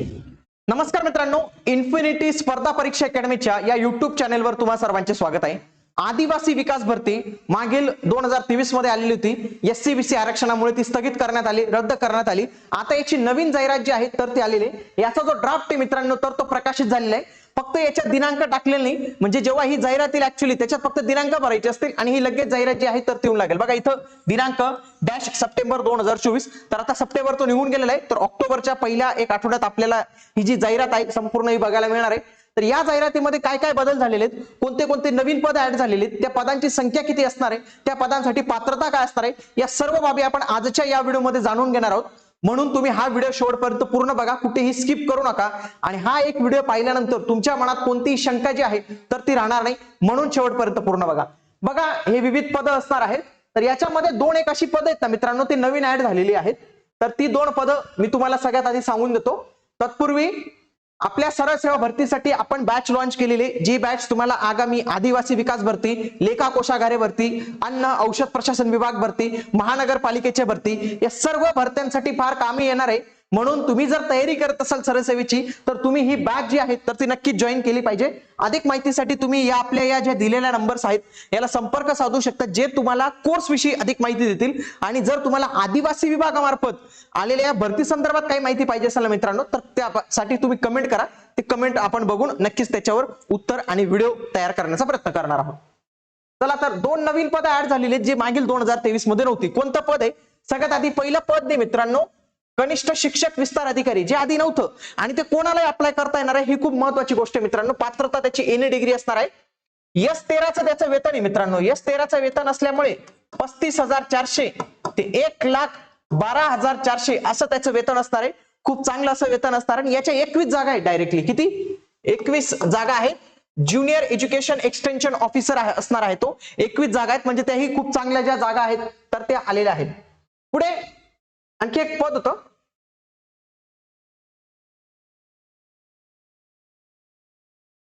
नमस्कार मित्रांनो इन्फिनिटी स्पर्धा परीक्षा अकॅडमीच्या या युट्यूब चॅनेलवर तुम्हा सर्वांचे स्वागत आहे. आदिवासी विकास भरती मागील दोन हजार तेवीसमध्ये आलेली होती. एस सी बी सी आरक्षणामुळे ती स्थगित करण्यात आली रद्द करण्यात आली. आता याची नवीन जाहिरात जी आहे तर ती आलेली आहे. याचा जो ड्राफ्ट आहे मित्रांनो तर तो प्रकाशित झालेला आहे. फक्त याच्यात दिनांक टाकलेला नाही. म्हणजे जेव्हा ही जाहिरात येईल ऍक्च्युली त्याच्यात फक्त दिनांक भरायचे असतील आणि ही लगेच जाहिरात जी आहे तर ती येऊन लागेल. बघा इथं दिनांक डॅश सप्टेंबर दोन हजार चोवीस. तर आता सप्टेंबर तो निघून गेलेला आहे. तर ऑक्टोबरच्या पहिल्या एक आठवड्यात आपल्याला ही जी जाहिरात आहे संपूर्ण ही बघायला मिळणार आहे. तर या जाहिरातीमध्ये काय काय बदल झालेले आहेत? कोणते कोणते नवीन पद ऍड झालेले आहेत? त्या पदांची संख्या किती असणार आहे? त्या पदांसाठी पात्रता काय असणार आहे? या सर्व बाबी आपण आजच्या या व्हिडिओमध्ये जाणून घेणार आहोत. म्हणून तुम्ही हा व्हिडिओ शेवटपर्यंत पूर्ण बघा. कुठेही स्किप करू नका. आणि हा एक व्हिडिओ पाहिल्यानंतर तुमच्या मनात कोणतीही शंका जी आहे तर ती राहणार नाही. म्हणून शेवटपर्यंत पूर्ण बघा. बघा हे विविध पदं असणार आहेत. तर याच्यामध्ये दोन एक अशी पदं आहेत ना मित्रांनो ती नवीन ऍड झालेली आहेत. तर ती दोन पदं मी तुम्हाला सगळ्यात आधी सांगून देतो. तत्पूर्वी आपल्या सरळ सेवा भरतीसाठी आपण बॅच लॉन्च केलेली जी बॅच तुम्हाला आगामी आदिवासी विकास भरती लेखा कोशागारे भरती अन्न औषध प्रशासन विभाग भरती महानगरपालिकेच्या भरती या सर्व भरत्यांसाठी फार कामी येणार आहे. म्हणून तुम्ही जर तयारी करत असाल सरसेवेची तर तुम्ही ही बॅच जी आहे तर ती नक्कीच जॉईन केली पाहिजे. अधिक माहितीसाठी तुम्ही या आपल्या या ज्या दिलेल्या नंबर्स आहेत याला संपर्क साधू शकता जे तुम्हाला कोर्स विषयी अधिक माहिती देतील. आणि जर तुम्हाला आदिवासी विभागामार्फत आलेल्या या भरती संदर्भात काही माहिती पाहिजे असेल मित्रांनो तर त्यासाठी तुम्ही कमेंट करा. ते कमेंट आपण बघून नक्कीच त्याच्यावर उत्तर आणि व्हिडिओ तयार करण्याचा प्रयत्न करणार आहोत. चला तर दोन नवीन पद ऍड झालेली आहेत मागील दोन हजार तेवीसमध्ये नव्हती. कोणतं पद आहे? सगळ्यात आधी पहिलं पद दे मित्रांनो. कनिष्ठ शिक्षक विस्तार अधिकारी जे आधी नव्हतं आणि ते कोणालाही अप्लाय करता येणार आहे ही खूप महत्वाची गोष्ट आहे मित्रांनो. पात्रता त्याची एन डिग्री असणार आहे. यस तेराचं त्याचं वेतन आहे मित्रांनो. यस तेराचं वेतन असल्यामुळे पस्तीस हजार चारशे ते एक लाख बारा हजार चारशे असं त्याचं वेतन असणार आहे. खूप चांगलं असं वेतन असणार आणि याच्या एकवीस जागा आहेत डायरेक्टली किती? एकवीस जागा आहेत. ज्युनियर एज्युकेशन एक्सटेन्शन ऑफिसर असणार आहे तो. एकवीस जागा आहेत. म्हणजे त्याही खूप चांगल्या ज्या जागा आहेत तर त्या आलेल्या आहेत. पुढे आणखी एक पद होतं.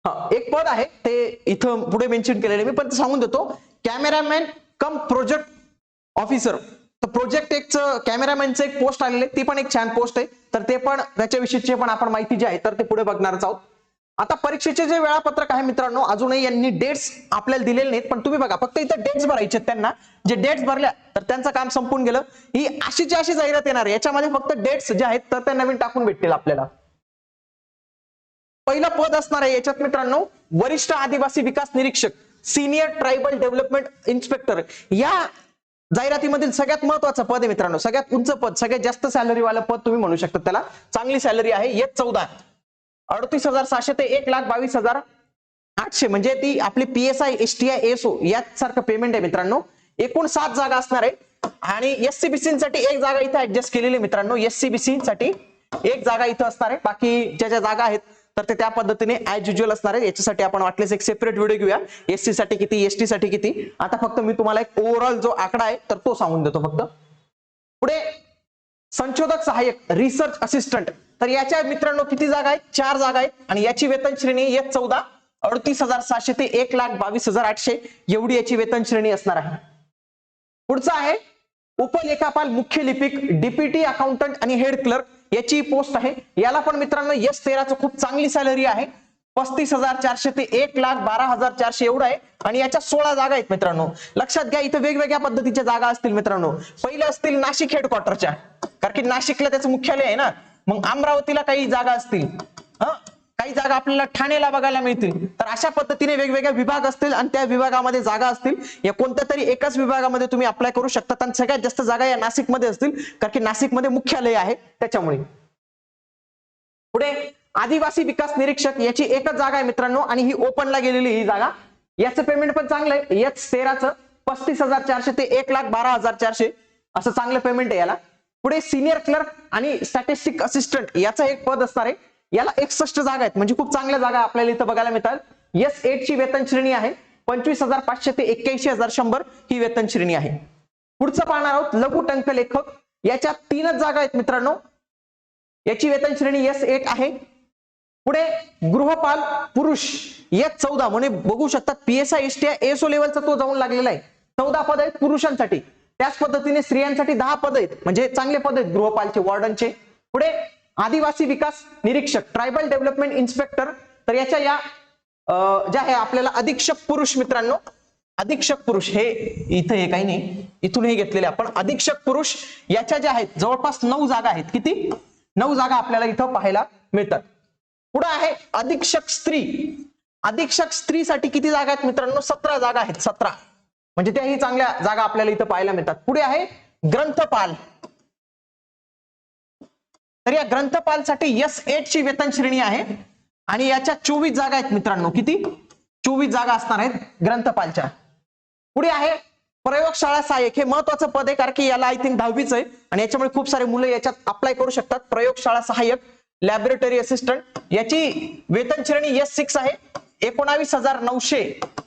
हा एक पद आहे. ते इथं पुढे मेन्शन केलेलं मी पण सांगून देतो. कॅमेरामॅन कम प्रोजेक्ट ऑफिसर तर प्रोजेक्ट एक कॅमेरामॅनचं एक पोस्ट आलेले ती पण एक छान पोस्ट आहे. तर ते पण त्याच्याविषयीची पण आपण माहिती जी आहे तर ते पुढे बघणारच आहोत. आता परीक्षेचे जे वेळापत्रक आहे मित्रांनो अजूनही यांनी डेट्स आपल्याला दिलेले नाहीत पण तुम्ही बघा फक्त इथं डेट्स भरायचे आहेत त्यांना. जे डेट्स भरल्या तर त्यांचं काम संपून गेलं. ही अशीची अशी जाहिरात येणार आहे. याच्यामध्ये फक्त डेट्स जे आहेत तर त्या नवीन टाकून भेटतील आपल्याला. पहिलं पद असणार आहे याच्यात मित्रांनो वरिष्ठ आदिवासी विकास निरीक्षक सिनियर ट्रायबल डेव्हलपमेंट इन्स्पेक्टर या जाहिरातीमधील सगळ्यात महत्वाचं पद आहे मित्रांनो सगळ्यात उंच पद सगळ्यात जास्त सॅलरीवाला पद तुम्ही म्हणू शकता त्याला. चांगली सॅलरी आहे येत चौदा. अडतीस हजार सहाशे ते एक लाख बावीस हजार. आठशे म्हणजे ती आपली PSI S I S T I O यासारखं पेमेंट आहे मित्रांनो. एकूण सात जागा असणार आहे. आणि एससीबीसी साठी एक जागा इथं ऍडजस्ट केलेली आहे मित्रांनो. एससीबीसी साठी एक जागा इथं असणार आहे. बाकी ज्या ज्या जागा आहेत तर ते त्या पद्धतीने ऍज युज्युअल असणार आहे. याच्यासाठी आपण वाटलेच एक सेपरेट व्हिडिओ घेऊया. एससी साठी किती एसटी साठी किती? आता फक्त मी तुम्हाला एक ओव्हरऑल जो आकडा आहे तर तो सांगून देतो फक्त. पुढे संशोधक सहाय्यक रिसर्च असिस्टंट तर याच्या मित्रांनो किती जागा आहेत? चार जागा आहेत. आणि याची वेतन श्रेणी एक चौदा अडतीस हजार सहाशे ते एक लाख बावीस हजार आठशे. एवढी याची वेतन श्रेणी असणार आहे. पुढचं आहे उपलेखापाल मुख्य लिपिक डीपीटी अकाउंटंट आणि हेड क्लर्क याची पोस्ट आहे. याला पण मित्रांनो यस तेराचं खूप चांगली सॅलरी आहे. पस्तीस हजार चारशे ते एक लाख बारा हजार चारशे एवढं आहे. आणि याच्या सोळा जागा आहेत मित्रांनो. लक्षात घ्या इथं वेगवेगळ्या पद्धतीच्या जागा असतील मित्रांनो. पहिले असतील नाशिक हेडक्वार्टरच्या कारण की नाशिकला त्याचं मुख्यालय आहे ना. मग अमरावतीला काही जागा असतील काही जागा आपल्याला ठाणेला बघायला मिळतील. तर अशा पद्धतीने वेगवेगळे विभाग असतील आणि त्या विभागामध्ये जागा असतील. या कोणत्या तरी एकाच विभागामध्ये तुम्ही अप्लाय करू शकता. आणि सगळ्यात जास्त जागा या नाशिकमध्ये असतील कारण की नाशिकमध्ये मुख्यालय आहे त्याच्यामुळे. पुढे आदिवासी विकास निरीक्षक याची एकच जागा आहे मित्रांनो आणि ही ओपनला गेलेली ही जागा. याचं पेमेंट पण चांगलं आहे. याच तेराचं पस्तीस हजार चारशे ते एक लाख बारा हजार चारशे असं चांगलं पेमेंट आहे याला. पुढे सिनियर क्लर्क आणि स्टॅटिस्टिक असिस्टंट याचं एक पद असणार आहे. याला एकसष्ट जागा आहेत. म्हणजे खूप चांगल्या जागा आपल्याला इथं बघायला मिळतात. एस एट ची वेतन श्रेणी आहे. पंचवीस हजार पाचशे ते एक्क्याऐंशी हजार शंभर ही वेतन श्रेणी आहे. पुढचं पाहणार आहोत. लघु टंक लेखक. याच्या तीनच जागा आहेत मित्रांनो. याची वेतन श्रेणी एस एट आहे. पुढे गृहपाल पुरुष. एस चौदा. म्हणजे बघू शकतात पीएसआय एस टी एसओ लेवलचा तो जाऊन लागलेला आहे. चौदा पद आहेत पुरुषांसाठी. त्याच पद्धतीने स्त्रियांसाठी दहा पद आहेत. म्हणजे चांगले पद आहेत गृहपालचे वॉर्डनचे. पुढे आदिवासी विकास निरीक्षक ट्रायबल डेव्हलपमेंट इन्स्पेक्टर तर याच्या या ज्या आहे आपल्याला अधीक्षक पुरुष मित्रांनो अधीक्षक पुरुष हे इथं हे काही नाही इथून हे घेतलेले आपण. अधीक्षक पुरुष याच्या ज्या आहेत जवळपास नऊ जागा आहेत. किती? नऊ जागा आपल्याला इथं पाहायला मिळतात. पुढे आहे अधीक्षक स्त्री. अधीक्षक स्त्रीसाठी किती जागा आहेत मित्रांनो? सतरा जागा आहेत सतरा. म्हणजे त्याही चांगल्या जागा आपल्याला इथं पाहायला मिळतात. पुढे आहे ग्रंथपाल. तर या ग्रंथपालसाठी एस एट ची वेतन श्रेणी आहे. आणि याच्या चोवीस जागा आहेत मित्रांनो. किती? चोवीस जागा असणार आहेत ग्रंथपालच्या. पुढे आहे प्रयोगशाळा सहाय्यक. हे महत्वाचं पद आहे कारण की याला आय थिंक दहावीच आहे. आणि याच्यामुळे खूप सारे मुलं याच्यात अप्लाय करू शकतात. प्रयोगशाळा सहाय्यक लॅबोरेटरी असिस्टंट याची वेतन श्रेणी एस सिक्स आहे. एकोणावीस हजार नऊशे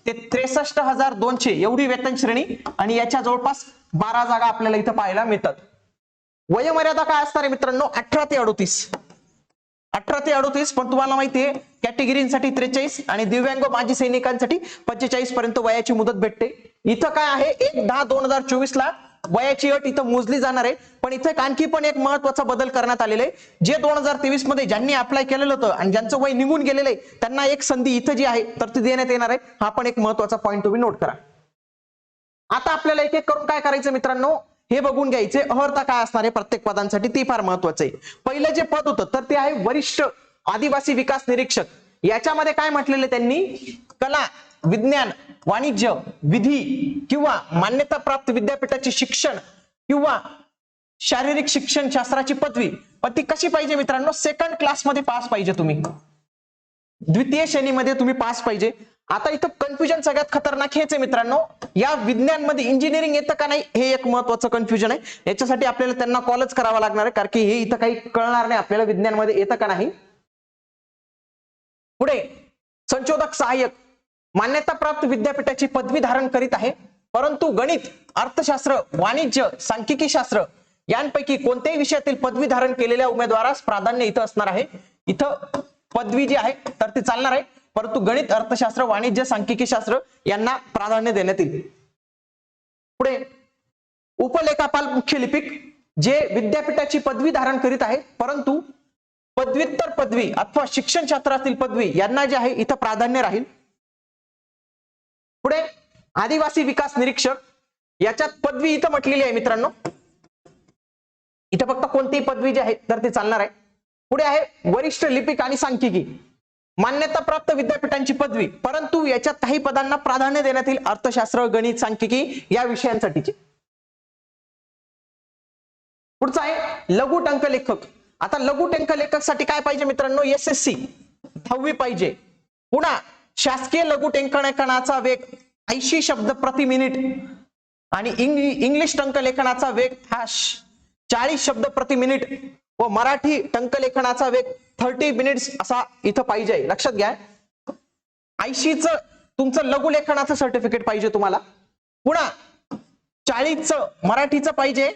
ते त्रेसष्ट हजार दोनशे एवढी वेतन श्रेणी आणि याच्या जवळपास बारा जागा आपल्याला इथं पाहायला मिळतात. वयोमर्यादा काय असणार आहे मित्रांनो? अठरा ते अडोतीस. अठरा ते अडोतीस पण तुम्हाला माहितीये कॅटेगरीसाठी त्रेचाळीस आणि दिव्यांग माजी सैनिकांसाठी पंचेचाळीस पर्यंत वयाची मुदत भेटते. इथं काय आहे? एक दहा दोन हजार चोवीस ला वयाची अट इथं मोजली जाणार आहे. पण इथं एक आणखी पण एक महत्त्वाचा बदल करण्यात आलेला आहे. जे दोन हजार तेवीसमध्ये ज्यांनी अप्लाय केलेलं होतं आणि ज्यांचं वय निघून गेलेलं आहे त्यांना एक संधी इथं जी आहे तर ती देण्यात येणार आहे. हा पण एक महत्त्वाचा पॉईंट तुम्ही नोट करा. आता आपल्याला एक एक करून काय करायचं मित्रांनो? हे बघून घ्यायचे. अहर्ता काय असणार आहे प्रत्येक पदांसाठी? ती फार महत्वाचं आहे. पहिलं जे पद होतं तर ते आहे वरिष्ठ आदिवासी विकास निरीक्षक. याच्यामध्ये काय म्हटलेलं त्यांनी? कला. विज्ञान वाणिज्य विधी किंवा मान्यता प्राप्त विद्यापीठाचे शिक्षण किंवा शारीरिक शिक्षण शास्त्राची पदवी पण ती कशी पाहिजे मित्रांनो? सेकंड क्लासमध्ये पास पाहिजे तुम्ही. द्वितीय श्रेणीमध्ये तुम्ही पास पाहिजे. आता इथं कन्फ्युजन सगळ्यात खतरनाक हेच आहे मित्रांनो. या विज्ञानमध्ये इंजिनिअरिंग येतं का नाही हे एक महत्वाचं कन्फ्युजन आहे. याच्यासाठी आपल्याला त्यांना कॉलच करावा लागणार आहे कारण की हे इथं काही कळणार नाही आपल्याला विज्ञानमध्ये येतं का नाही. पुढे संशोधक सहाय्यक. मान्यताप्राप्त विद्यापीठाची पदवी धारण करीत आहे. परंतु गणित अर्थशास्त्र वाणिज्य सांख्यिकी शास्त्र यांपैकी कोणत्याही विषयातील पदवी धारण केलेल्या उमेदवारास प्राधान्य इथं असणार आहे. इथं पदवी जी आहे तर ती चालणार आहे. परंतु गणित अर्थशास्त्र वाणिज्य सांख्यिकी शास्त्र यांना प्राधान्य देण्यात येईल. पुढे उपलेखापाल मुख्य लिपिक जे विद्यापीठाची पदवी धारण करीत आहे परंतु पदव्युत्तर पदवी अथवा शिक्षण शास्त्रातील पदवी यांना जे आहे इथं प्राधान्य राहील. पुढे आदिवासी विकास निरीक्षक याच्यात पदवी इथं म्हटलेली आहे मित्रांनो. इथं फक्त कोणतीही पदवी जी आहे तर ती चालणार आहे. पुढे आहे वरिष्ठ लिपिक आणि सांख्यिकी. मान्यता प्राप्त विद्यापीठांची पदवी परंतु याच्यात काही पदांना प्राधान्य देण्यात येईल अर्थशास्त्र गणित सांख्यिकी या विषयांसाठीचे. पुढचा आहे लघु टंक लेखक. आता लघु टंक लेखकसाठी काय पाहिजे मित्रांनो? एस एस सी दहावी पाहिजे. पुन्हा शासकीय लघु टंकलेखनाचा वेग ऐंशी शब्द प्रति मिनिट आणि इंग्लिश टंकलेखनाचा वेग हा चाळीस शब्द प्रति मिनिट व मराठी टंकलेखनाचा वेग थर्टी मिनिट्स असा इथं पाहिजे. लक्षात घ्या. ऐंशीच तुमचं लघुलेखनाचं सर्टिफिकेट पाहिजे तुम्हाला. पुन्हा चाळीसचं मराठीचं पाहिजे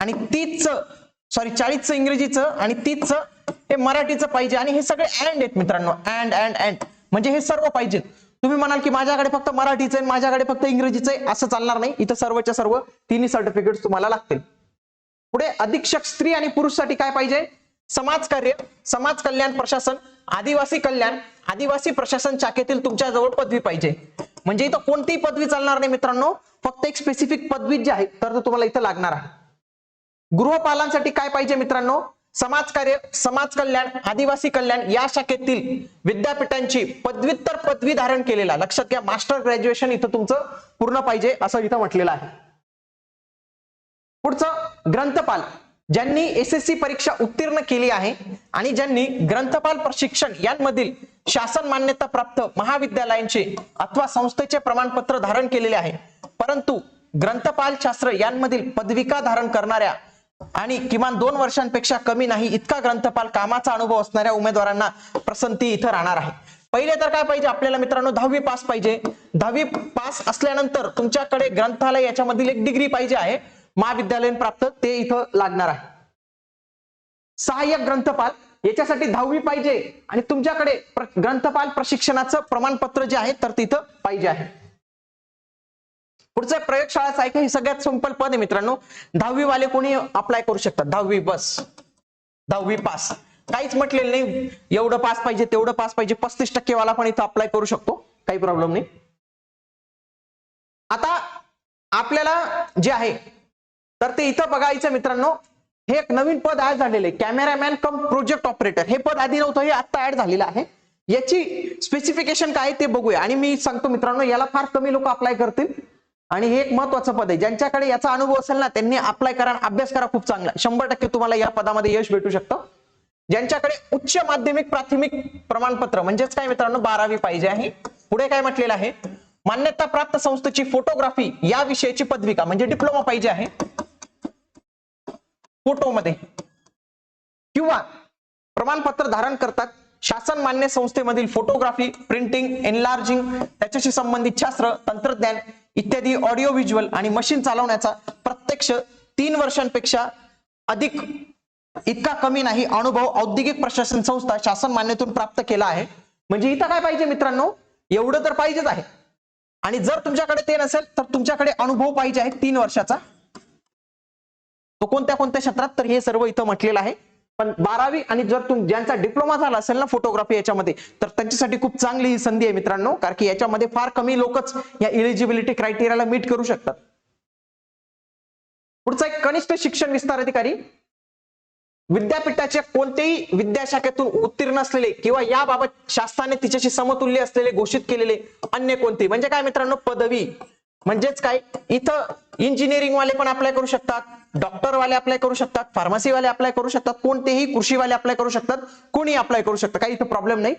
आणि तीसचं सॉरी चाळीसचं इंग्रजीचं आणि तीसचं हे मराठीचं पाहिजे आणि हे सगळे अँड आहेत मित्रांनो. अँड अँड अँड म्हणजे हे सर्व पाहिजेत. तुम्ही म्हणाल की माझ्याकडे फक्त मराठीचं आहे माझ्याकडे फक्त इंग्रजीचं आहे असं चालणार नाही. इथं सर्वच्या सर्व तिन्ही सर्टिफिकेट तुम्हाला लागतील. पुढे अधीक्षक स्त्री आणि पुरुषसाठी काय पाहिजे? समाज कार्य समाज कल्याण प्रशासन आदिवासी कल्याण आदिवासी प्रशासन शाखेतील तुमच्या जवळ पदवी पाहिजे. म्हणजे इथं कोणतीही पदवी चालणार नाही मित्रांनो. फक्त एक स्पेसिफिक पदवी जी आहे तर तुम्हाला इथं लागणार आहे. गृहपालांसाठी काय पाहिजे मित्रांनो? समाज कार्य समाज कल्याण आदिवासी कल्याण या शाखेतील विद्यापीठांची पदव्युत्तर पदवी धारण केलेला लक्षात घ्या मास्टर ग्रॅज्युएशन इथं तुमचं पूर्ण पाहिजे असं इथं म्हटलेलं आहे. पुढचं ग्रंथपाल. ज्यांनी एस एस सी परीक्षा उत्तीर्ण केली आहे आणि ज्यांनी ग्रंथपाल प्रशिक्षण यांमधील शासन मान्यता प्राप्त महाविद्यालयांचे अथवा संस्थेचे प्रमाणपत्र धारण केलेले आहे. परंतु ग्रंथपाल शास्त्र यांमधील पदविका धारण करणाऱ्या आणि किमान दोन वर्षांपेक्षा कमी नाही इतका ग्रंथपाल कामाचा अनुभव असणाऱ्या उमेदवारांना पसंती इथं राहणार आहे. पहिले तर काय पाहिजे आपल्याला मित्रांनो? दहावी पास पाहिजे. दहावी पास असल्यानंतर तुमच्याकडे ग्रंथालय याच्यामधील एक डिग्री पाहिजे आहे. महाविद्यालयीन प्राप्त ते इथं लागणार आहे. सहाय्यक ग्रंथपाल याच्यासाठी दहावी पाहिजे. आणि तुमच्याकडे ग्रंथपाल प्रशिक्षणाचं प्रमाणपत्र जे आहे तर तिथं पाहिजे आहे. पुढचं प्रयोगशाळा आहे का हे सगळ्यात सिंपल पद आहे मित्रांनो. दहावी वाले कोणी अप्लाय करू शकतात? दहावी बस. दहावी पास काहीच म्हटलेलं नाही. एवढं पास पाहिजे तेवढं पास पाहिजे. पस्तीस टक्के वाला पण इथं अप्लाय करू शकतो. काही प्रॉब्लेम नाही. आता आपल्याला जे आहे तर ते इथं बघायचं मित्रांनो. हे एक नवीन पद ऍड झालेलं आहे. कॅमेरामॅन कम प्रोजेक्ट ऑपरेटर हे पद आधी नव्हतं हे आता ऍड झालेलं आहे. याची स्पेसिफिकेशन काय ते बघूया. आणि मी सांगतो मित्रांनो याला फार कमी लोक अप्लाय करतील. आणि हे एक महत्वाचं पद आहे. ज्यांच्याकडे याचा अनुभव असेल ना त्यांनी अप्लाय करा अभ्यास करा खूप चांगला. शंभर टक्के तुम्हाला या पदामध्ये यश भेटू शकतं. ज्यांच्याकडे उच्च माध्यमिक प्राथमिक प्रमाणपत्र म्हणजेच काय मित्रांनो बारावी पाहिजे आहे. पुढे काय म्हटलेलं आहे? मान्यता प्राप्त संस्थेची फोटोग्राफी या विषयाची पदविका म्हणजे डिप्लोमा पाहिजे आहे. फोटोमध्ये किंवा प्रमाणपत्र धारण करतात. शासन मान्य संस्थेमधील फोटोग्राफी प्रिंटिंग एनलार्जिंग त्याच्याशी संबंधित शास्त्र तंत्रज्ञान इत्यादी ऑडिओ व्हिज्युअल आणि मशीन चालवण्याचा प्रत्यक्ष तीन वर्षांपेक्षा अधिक इतका कमी नाही अनुभव औद्योगिक प्रशासन संस्था शासन मान्यतून प्राप्त केला आहे. म्हणजे इथं काय पाहिजे मित्रांनो? एवढं तर पाहिजेच आहे. आणि जर तुमच्याकडे ते नसेल तर तुमच्याकडे अनुभव पाहिजे आहे तीन वर्षाचा. तो कोणत्या कोणत्या क्षेत्रात तर हे सर्व इथं म्हटलेलं आहे. पण बारावी आणि जर तुम ज्यांचा डिप्लोमा झाला असेल ना फोटोग्राफी याच्यामध्ये तर त्यांच्यासाठी खूप चांगली ही संधी आहे मित्रांनो कारण की याच्यामध्ये फार कमी लोकच या इलिजिबिलिटी क्रायटेरियाला मीट करू शकतात. पुढचा एक कनिष्ठ शिक्षण विस्तार अधिकारी. विद्यापीठाच्या कोणत्याही विद्याशाखेतून उत्तीर्ण असलेले किंवा याबाबत शासनाने तिच्याशी समतुल्य असलेले घोषित केलेले अन्य कोणते? म्हणजे काय मित्रांनो? पदवी. म्हणजेच काय? इथं इंजिनिअरिंग वाले पण अप्लाय करू शकतात डॉक्टर वाले अप्लाय करू शकतात फार्मसी वाले अप्लाय करू शकतात कोणतेही कृषी वाले अप्लाय करू शकतात कोणी अप्लाय करू शकतात काही इथं प्रॉब्लेम नाही.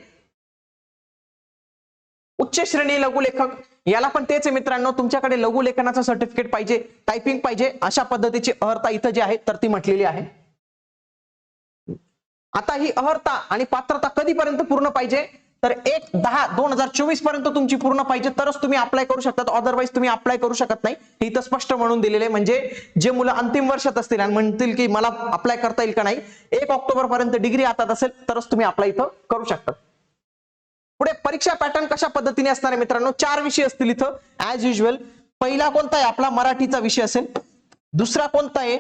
उच्च श्रेणी लघुलेखक याला पण तेच मित्रांनो तुमच्याकडे लघुलेखनाचं सर्टिफिकेट पाहिजे टायपिंग पाहिजे अशा पद्धतीची अर्हता इथं जी आहे तर ती म्हटलेली आहे. आता ही अर्हता आणि पात्रता कधीपर्यंत पूर्ण पाहिजे? तर एक दहा दोन हजार चोवीसपर्यंत तुमची पूर्ण पाहिजे तरच तुम्ही अप्लाय करू शकतात. अदरवाईज तुम्ही अप्लाय करू शकत नाही. हे इथं स्पष्ट म्हणून दिलेले म्हणजे जे मुलं अंतिम वर्षात असतील आणि म्हणतील की मला अप्लाय करता येईल का नाही एक ऑक्टोबर पर्यंत डिग्री हातात असेल तरच तुम्ही अप्लाय इथं करू शकतात पुढे परीक्षा पॅटर्न कशा पद्धतीने असणार आहे मित्रांनो? चार विषय असतील इथं ऍज युजल पहिला कोणता आहे? आपला मराठीचा विषय असेल. दुसरा कोणता आहे?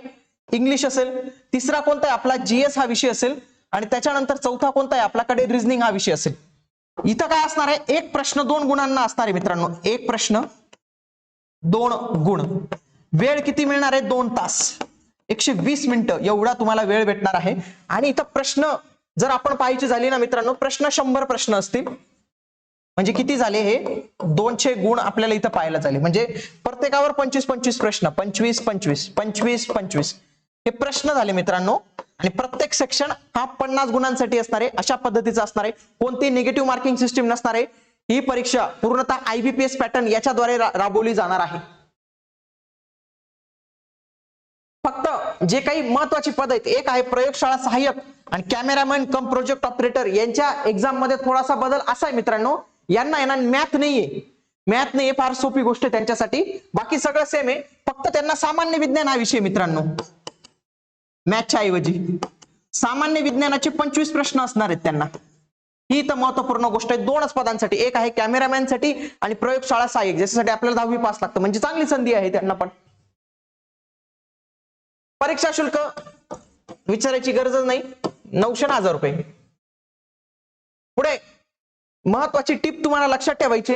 इंग्लिश असेल. तिसरा कोणता आहे? आपला जीएस हा विषय असेल. आणि त्याच्यानंतर चौथा कोणता आहे? आपल्याकडे रिझनिंग हा विषय असेल. इथं काय असणार आहे? एक प्रश्न दोन गुणांना असणार आहे मित्रांनो. एक प्रश्न दोन गुण. वेळ किती मिळणार आहे? दोन तास. एकशे वीस मिनिटं. एवढा तुम्हाला वेळ भेटणार आहे. आणि इथं प्रश्न जर आपण पाहायची झाली ना मित्रांनो प्रश्न शंभर प्रश्न असतील. म्हणजे किती झाले हे? दोनशे गुण आपल्याला इथं पाहायला झाले. म्हणजे प्रत्येकावर पंचवीस पंचवीस प्रश्न. पंचवीस पंचवीस पंचवीस पंचवीस. हे प्रश्न झाले मित्रांनो. आणि प्रत्येक सेक्शन हा पन्नास गुणांसाठी असणार आहे अशा पद्धतीचा असणार आहे कोणती निगेटिव्ह मार्किंग सिस्टीम नसणार आहे ही परीक्षा पूर्णतः आयबीपीएस पॅटर्न याच्याद्वारे राबवली जाणार आहे. फक्त जे काही महत्वाची पद आहेत एक आहे प्रयोगशाळा सहाय्यक आणि कॅमेरामॅन कम प्रोजेक्ट ऑपरेटर यांच्या एक्झाममध्ये थोडासा बदल असा आहे मित्रांनो यांना येणार मॅथ नाहीये. मॅथ नाहीये फार सोपी गोष्ट त्यांच्यासाठी. बाकी सगळं सेम आहे. फक्त त्यांना सामान्य विज्ञान हा विषय मित्रांनो. मॅथच्या ऐवजी. सामान्य विज्ञानाचे पंचवीस प्रश्न असणार आहेत त्यांना. ही तर महत्त्वपूर्ण गोष्ट आहे. दोनच पदांसाठी. एक आहे कॅमेरामॅनसाठी आणि प्रयोगशाळा सहाय्यक ज्याच्यासाठी आपल्याला दहावी पास लागतं. म्हणजे चांगली संधी आहे त्यांना पण. परीक्षा शुल्क. विचारायची गरजच नाही. नऊशे हजार रुपये. पुढे. महत्वाची टीप तुम्हाला लक्षात ठेवायची.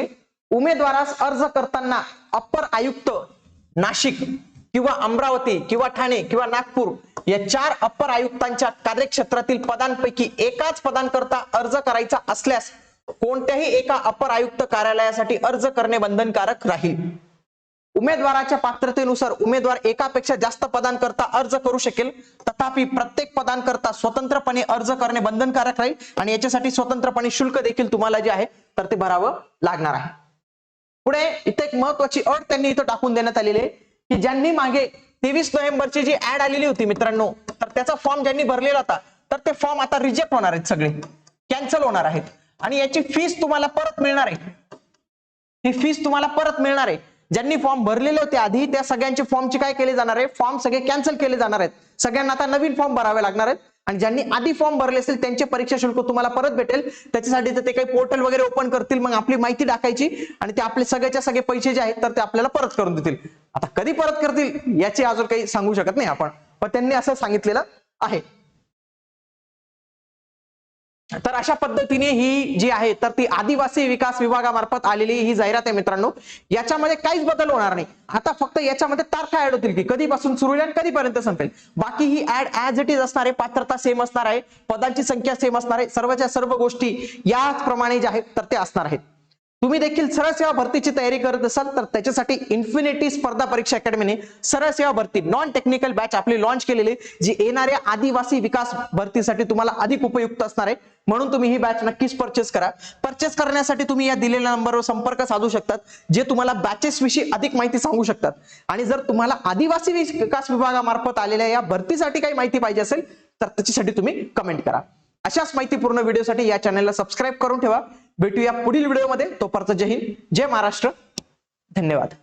उमेदवारास अर्ज करताना अप्पर आयुक्त नाशिक किंवा अमरावती किंवा ठाणे किंवा नागपूर या चार अप्पर आयुक्तांच्या कार्यक्षेत्रातील पदांपैकी एकाच पदांकरता अर्ज करायचा असल्यास कोणत्याही एका अप्पर आयुक्त कार्यालयासाठी अर्ज करणे बंधनकारक राहील. उमेदवाराच्या पात्रतेनुसार उमेदवार एकापेक्षा जास्त पदांकरता अर्ज करू शकेल. तथापि प्रत्येक पदांकरता स्वतंत्रपणे अर्ज करणे बंधनकारक राहील आणि याच्यासाठी स्वतंत्रपणे शुल्क देखील तुम्हाला जे आहे तर ते भरावं लागणार आहे. पुढे इथे एक महत्वाची अट त्यांनी इथं टाकून देण्यात आलेली आहे की ज्यांनी मागे तेवीस नोव्हेंबरची जी ऍड आलेली होती मित्रांनो तर त्याचा फॉर्म ज्यांनी भरलेला होता तर ते फॉर्म आता रिजेक्ट होणार आहेत सगळे. कॅन्सल होणार आहेत. आणि याची फीस तुम्हाला परत मिळणार आहे. ही फीस तुम्हाला परत मिळणार आहे. ज्यांनी फॉर्म भरलेले होते आधी त्या सगळ्यांचे फॉर्मचे काय केले जाणार आहे? फॉर्म सगळे कॅन्सल केले जाणार आहेत. सगळ्यांना आता नवीन फॉर्म भरावे लागणार आहेत. आणि ज्यांनी आधी फॉर्म भरले असेल त्यांचे परीक्षा शुल्क तुम्हाला परत भेटेल. त्याच्यासाठी तर ते काही पोर्टल वगैरे ओपन करतील मग आपली माहिती टाकायची आणि ते आपले सगळ्याच्या सगळे पैसे जे आहेत तर ते आपल्याला परत करून देतील. आता कधी परत करतील याची अजून काही सांगू शकत नाही आपण. पण त्यांनी असं सांगितलेलं आहे. तर अशा पद्धतीने ही जी आहे तर ती आदिवासी विकास विभागामार्फत आलेली ही जाहिरात आहे मित्रांनो. याच्यामध्ये काहीच बदल होणार नाही. आता फक्त याच्यामध्ये तारखा ऍड होतील की कधीपासून सुरू होईल आणि कधीपर्यंत संपेल. बाकी ही ऍड ऍज इट इज असणार आहे पात्रता सेम असणार आहे पदांची संख्या सेम असणार आहे सर्वच्या सर्व गोष्टी याचप्रमाणे ज्या आहेत तर ते असणार आहेत. तुम्ही देखील सरळ सेवा भरतीची तयारी करत असाल तर त्याच्यासाठी इन्फिनिटी स्पर्धा परीक्षा अकॅडमीने सरळ सेवा भरती नॉन टेक्निकल बॅच आपली लॉन्च केलेली जी येणाऱ्या आदिवासी विकास भरतीसाठी तुम्हाला अधिक उपयुक्त असणार आहे. म्हणून तुम्ही ही बॅच नक्कीच परचेस करा. परचेस करण्यासाठी तुम्ही या दिलेल्या नंबरवर संपर्क साधू शकतात जे तुम्हाला बॅचेस विषयी अधिक माहिती सांगू शकतात. आणि जर तुम्हाला आदिवासी विकास विभागामार्फत आलेल्या या भरतीसाठी काही माहिती पाहिजे असेल तर त्याच्यासाठी तुम्ही कमेंट करा. अशाच माहितीपूर्ण व्हिडिओसाठी या चॅनलला सबस्क्राईब करून ठेवा. भेटूया पुढील व्हिडिओमध्ये. तोपर्यंत जय हिंद जय महाराष्ट्र. धन्यवाद.